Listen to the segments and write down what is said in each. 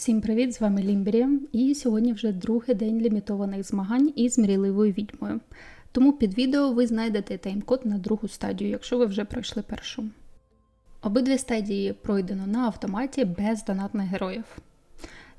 Всім привіт! З вами Лімберія, і сьогодні вже другий день лімітованих змагань із мрійливою відьмою. Тому під відео ви знайдете тайм-код на другу стадію, якщо ви вже пройшли першу. Обидві стадії пройдено на автоматі без донатних героїв.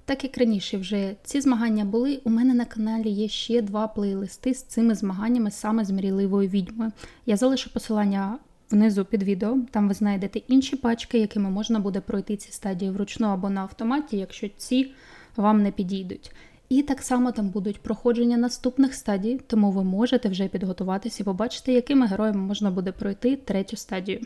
Так як раніше вже ці змагання були, у мене на каналі є ще два плейлисти з цими змаганнями саме з мрійливою відьмою. Я залишу посилання внизу під відео, там ви знайдете інші пачки, якими можна буде пройти ці стадії вручну або на автоматі, якщо ці вам не підійдуть. І так само там будуть проходження наступних стадій, тому ви можете вже підготуватися і побачити, якими героями можна буде пройти третю стадію.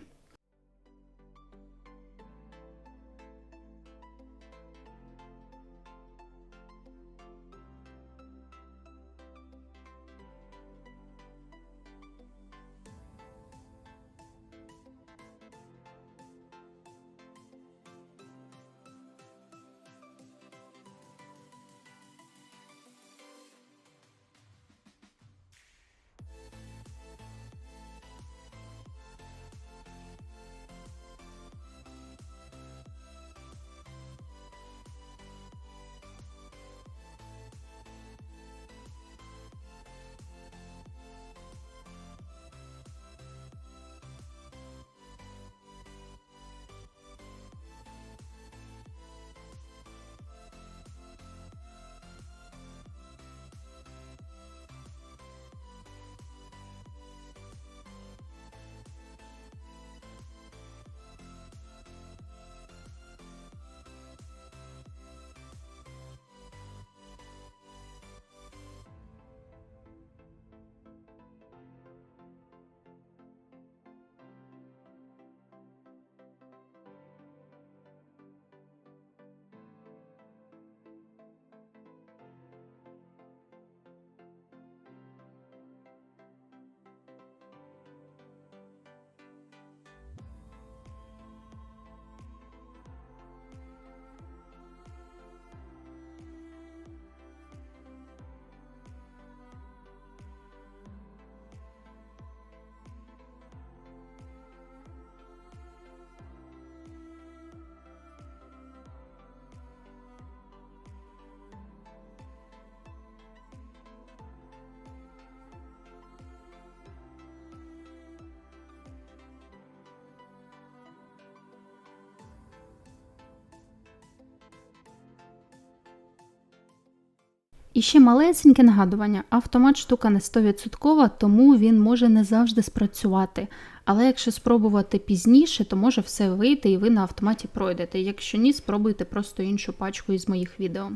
І ще малесеньке нагадування: автомат штука не 100%, тому він може не завжди спрацювати. Але якщо спробувати пізніше, то може все вийти і ви на автоматі пройдете. Якщо ні, спробуйте просто іншу пачку із моїх відео.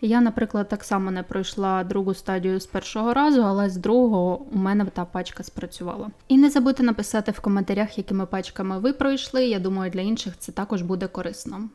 Я, наприклад, так само не пройшла другу стадію з першого разу, але з другого у мене та пачка спрацювала. І не забудьте написати в коментарях, якими пачками ви пройшли. Я думаю, для інших це також буде корисно.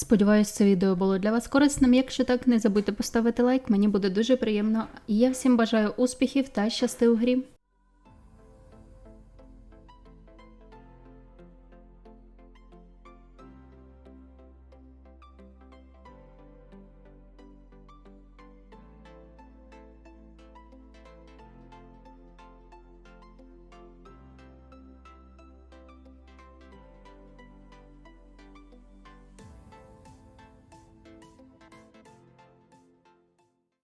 Сподіваюсь, це відео було для вас корисним. Якщо так, не забудьте поставити лайк, мені буде дуже приємно. І я всім бажаю успіхів та щасти у грі.